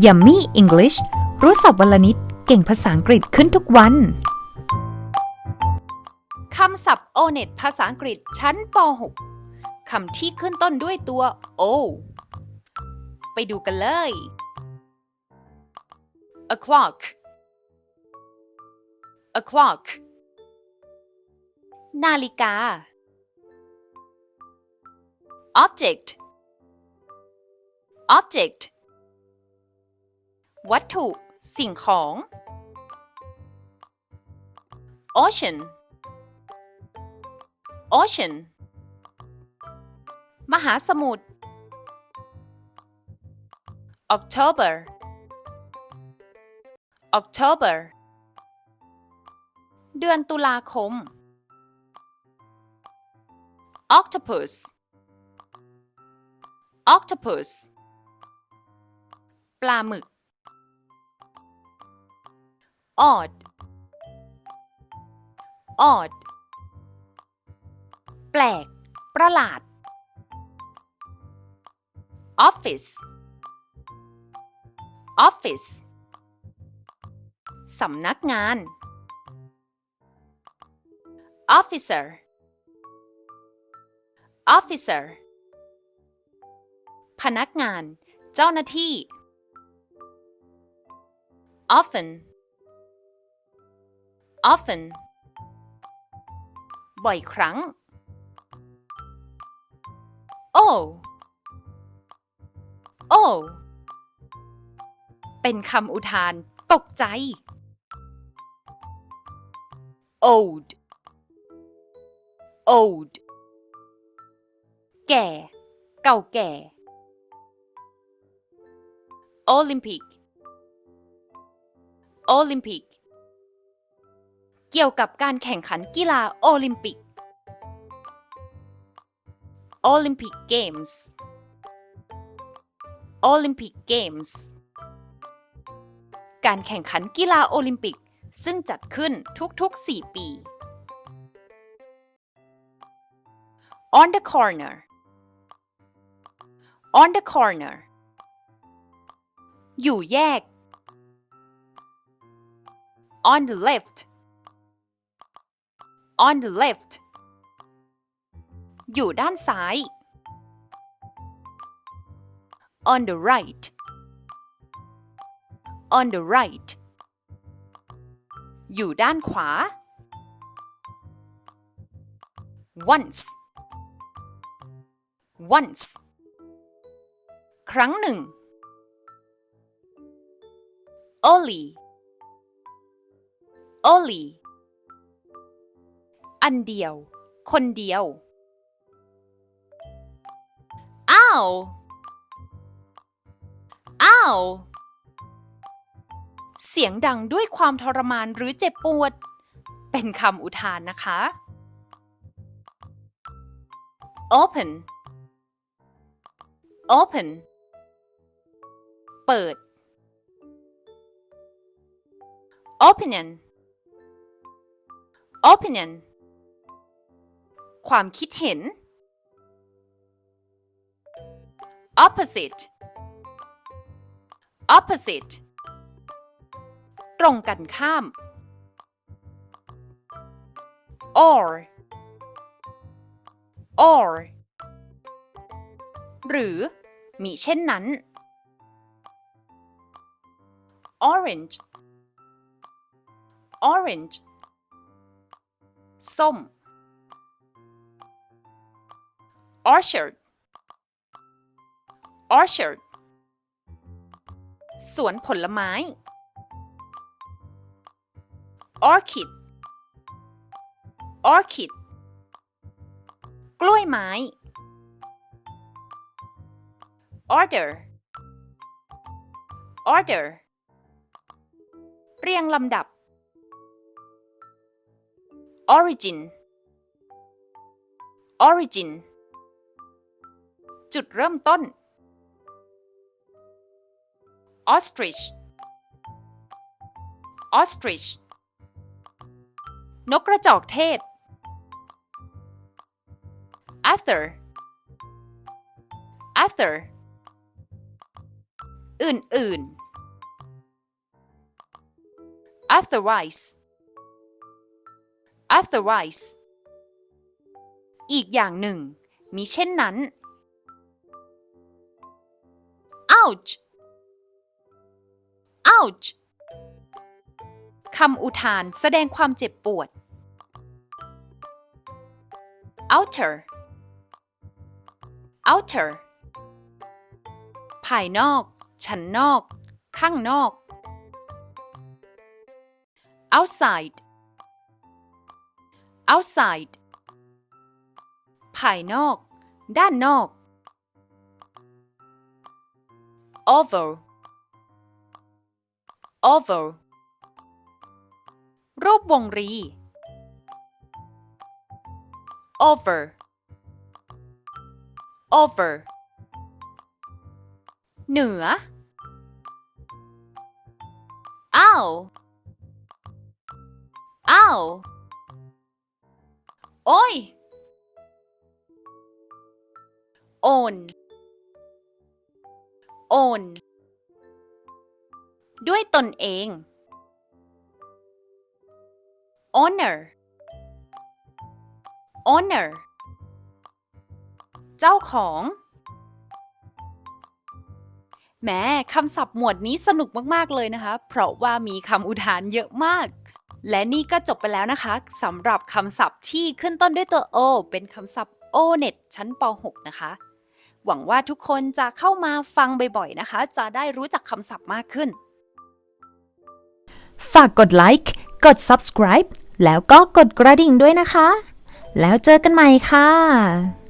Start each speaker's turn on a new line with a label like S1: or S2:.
S1: Yummy English รู้ศัพท์วันละนิด เก่งภาษาอังกฤษขึ้นทุกวัน
S2: คำศัพท์โอเน็ตภาษาอังกฤษชั้นป .6 คำที่ขึ้นต้นด้วยตัว o ไปดูกันเลย o'clock o'clock นาฬิกา object object วัตถุ สิ่งของ ocean ocean มหาสมุทร October October เดือนตุลาคม Octopus Octopus ปลาหมึก Odd Odd แปลก ประหลาด Office Office สำนักงาน Officer Officer พนักงาน เจ้าหน้าที่ Often Often บ่อยครั้ง Oh Oh เป็นคำอุทาน ตกใจ old old แก่ เก่าแก่ Olympic Olympic เกี่ยวกับการแข่งขันกีฬาโอลิมปิก Olympic Games Olympic Games การแข่งขันกีฬาโอลิมปิก ซึ่งจัดขึ้นทุกๆ 4 ปี On the corner On the corner อยู่แยก On the left On the left อยู่ด้านซ้าย On the right On the right อยู่ด้านขวา Once Once ครั้งหนึ่ง Only Only อันเดียว คนเดียว อ้าว อ้าว เสียงดังด้วยความทรมานหรือเจ็บปวด เป็นคำอุทานนะคะ open open เปิด opinion opinion ความคิดเห็น opposite opposite ตรงกันข้าม or or หรือมิเช่นนั้น orange orange ส้ม orchard orchard สวนผลไม้ orchid orchid กล้วยไม้ order order เรียงลำดับ origin origin จุดเริ่มต้น ostrich ostrich นกกระจอกเทศ Arthur Arthur อื่นๆ otherwise otherwise อีกอย่างหนึ่งมีเช่นนั้น ouch ouch คำอุทานแสดงความเจ็บปวด outer outer ภายนอก ชั้นนอก ข้างนอก outside outside ภายนอก ด้านนอก oval oval รูปวงรี over over เหนืออ้าวอ้าวโอ้ยโอนโอนด้วยตนเอง honor honor เจ้าของแม้คำศัพท์หมวดนี้สนุกมาก ๆ เลยนะคะ เพราะว่ามีคำอุทานเยอะมาก และนี่ก็จบไปแล้วนะคะสำหรับคำศัพท์ที่ขึ้นต้นด้วยตัว O เป็นคำศัพท์ O net ชั้นป .6 นะคะ หวังว่าทุกคนจะเข้ามาฟังบ่อยๆนะคะ จะได้รู้จักคำศัพท์มากขึ้น
S1: ฝากกดไลค์ กด subscribe แล้วก็กดกระดิ่งด้วยนะคะ แล้วเจอกันใหม่ค่ะ